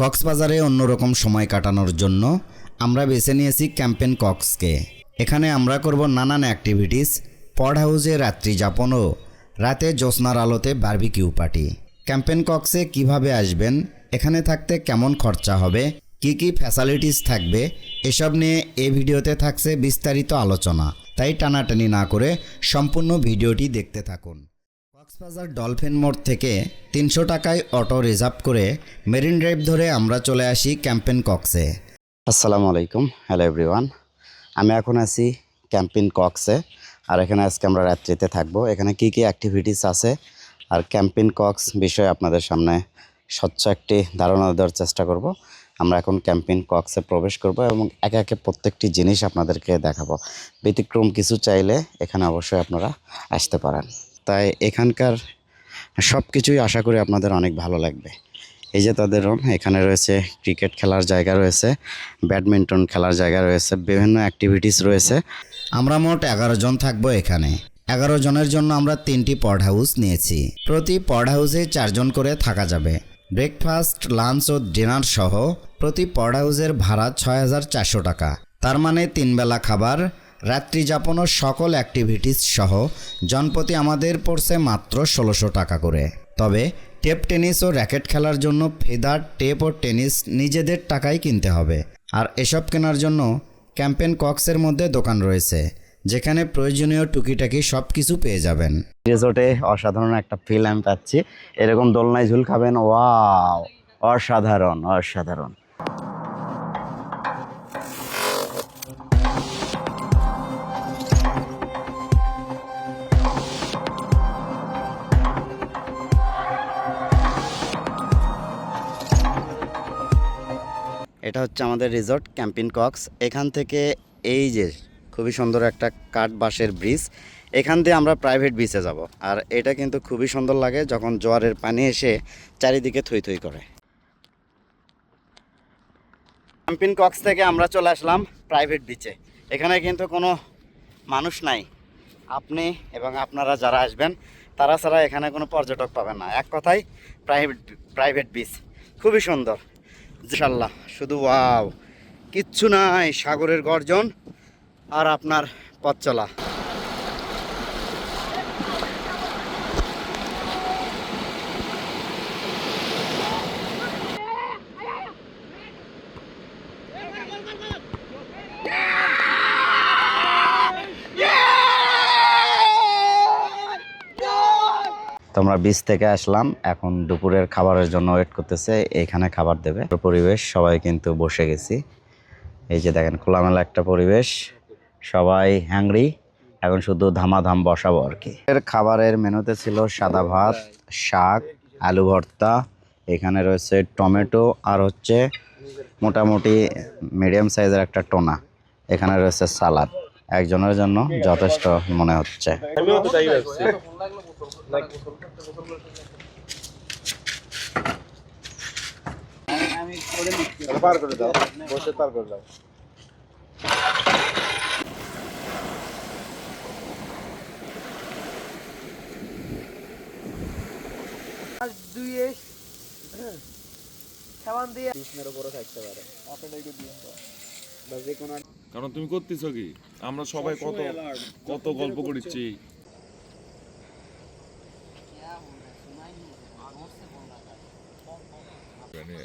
কক্সবাজারে অন্যরকম সময় কাটানোর জন্য আমরা বেছে নিয়েছি ক্যাম্পেন কক্সকে। এখানে আমরা করব নানান অ্যাক্টিভিটিস পড হাউসে রাত্রি যাপন ও রাতে জ্যোৎস্নার আলোতে বার্বিকিউ পার্টি ক্যাম্পেন কক্সে কীভাবে আসবেন, এখানে থাকতে কেমন খরচা হবে, কি কি ফ্যাসিলিটিস থাকবে, এসব নিয়ে এ ভিডিওতে থাকছে বিস্তারিত আলোচনা। তাই টানাটানি না করে সম্পূর্ণ ভিডিওটি দেখতে থাকুন। কক্সবাজার ডলফিন মোড় থেকে তিনশো টাকায় অটো রিজার্ভ করে মেরিন ড্রাইভ ধরে আমরা চলে আসি ক্যাম্পেন কক্সে। আসসালামু আলাইকুম। হ্যালো এভরিওয়ান আমি এখন আছি ক্যাম্পিন কক্সে আর এখানে আজকে আমরা রাত্রিতে থাকব। এখানে কি কি অ্যাক্টিভিটিস আছে? আর ক্যাম্পিন কক্স বিষয়ে আপনাদের সামনে স্বচ্ছ একটি ধারণা দেওয়ার চেষ্টা করব। আমরা এখন ক্যাম্পিন কক্সে প্রবেশ করব এবং একে একে প্রত্যেকটি জিনিস আপনাদেরকে দেখাবো। ব্যতিক্রম কিছু চাইলে এখানে অবশ্যই আপনারা আসতে পারেন। তাই এখানকার সব কিছুই আশা করি আপনাদের অনেক ভালো লাগবে। এই যে তাদের রুম এখানে রয়েছে ক্রিকেট খেলার জায়গা রয়েছে ব্যাডমিন্টন খেলার জায়গা রয়েছে, বিভিন্ন অ্যাক্টিভিটিস রয়েছে। আমরা মোট এগারো জন থাকব এখানে। এগারো জনের জন্য আমরা তিনটি পড হাউস নিয়েছি। প্রতি পড হাউসে চারজন করে থাকা যাবে। ব্রেকফাস্ট লাঞ্চ ও ডিনার সহ প্রতি পড হাউসের ভাড়া ছয় হাজার চারশো টাকা। তার মানে তিন বেলা খাবার রাত্রি যাপন সকল অ্যাক্টিভিটিস সহ জনপ্রতি আমাদের পড়ছে মাত্র ষোলোশো টাকা করে। তবে টেপ টেনিস ও র্যাকেট খেলার জন্য ফেদার, টেপ ও টেনিস নিজেদের টাকায় কিনতে হবে। আর এসব কেনার জন্য ক্যাম্পেন কক্সের মধ্যে দোকান রয়েছে, যেখানে প্রয়োজনীয় টুকিটাকি সব কিছু পেয়ে যাবেন। রিসোর্টে অসাধারণ একটা ফিল আমি পাচ্ছি। এরকম দোলনায় ঝুল খাবেন, ওয়াও! অসাধারণ অসাধারণ। এটা হচ্ছে আমাদের রিসর্ট, ক্যাম্পিন কক্স। এখান থেকে এই যে খুবই সুন্দর একটা কাঠ বাঁশের ব্রিজ, এখান দিয়ে আমরা প্রাইভেট বিচে যাব। আর এটা কিন্তু খুবই সুন্দর লাগে যখন জোয়ারের পানি এসে চারিদিকে থই থই করে। ক্যাম্পিন কক্স থেকে আমরা চলে আসলাম প্রাইভেট বিচে এখানে কিন্তু কোনো মানুষ নাই। আপনি এবং আপনারা যারা আসবেন, তারা ছাড়া এখানে কোনো পর্যটক পাবেন না। এক কথায় প্রাইভেট প্রাইভেট বিচ খুবই সুন্দর। ইনশাল্লাহ শুধু ওয়াও। কিচ্ছু নাই সাগরের গর্জন আর আপনার পথ চলা। তোমরা বিচ থেকে আসলাম। এখন দুপুরের খাবারের জন্য ওয়েট করতেছে। এখানে খাবার দেবে। পরিবেশ, সবাই কিন্তু বসে গেছি। এই যে দেখেন, খোলামেলা একটা পরিবেশ। সবাই হ্যাংরি এখন শুধু ধামাধাম বসাবো আর কি। এর খাবারের মেনুতে ছিল সাদা ভাত, শাক, আলু ভর্তা। এখানে রয়েছে টমেটো আর হচ্ছে মোটামুটি মিডিয়াম সাইজের একটা টোনা। এখানে রয়েছে সালাদ একজনের জন্য যথেষ্ট মনে হচ্ছে। পার করে দাও বসে পার করে দাও। আর দুইয়ে সাবান দিয়ে। কৃষ্ণের উপরে থাকতে পারে। আপনারা একটু দিন তো বা যে কোনো কারণ তুমি করতেছো কি? আমরা সবাই কত কত গল্প করেছি। ตัวนี้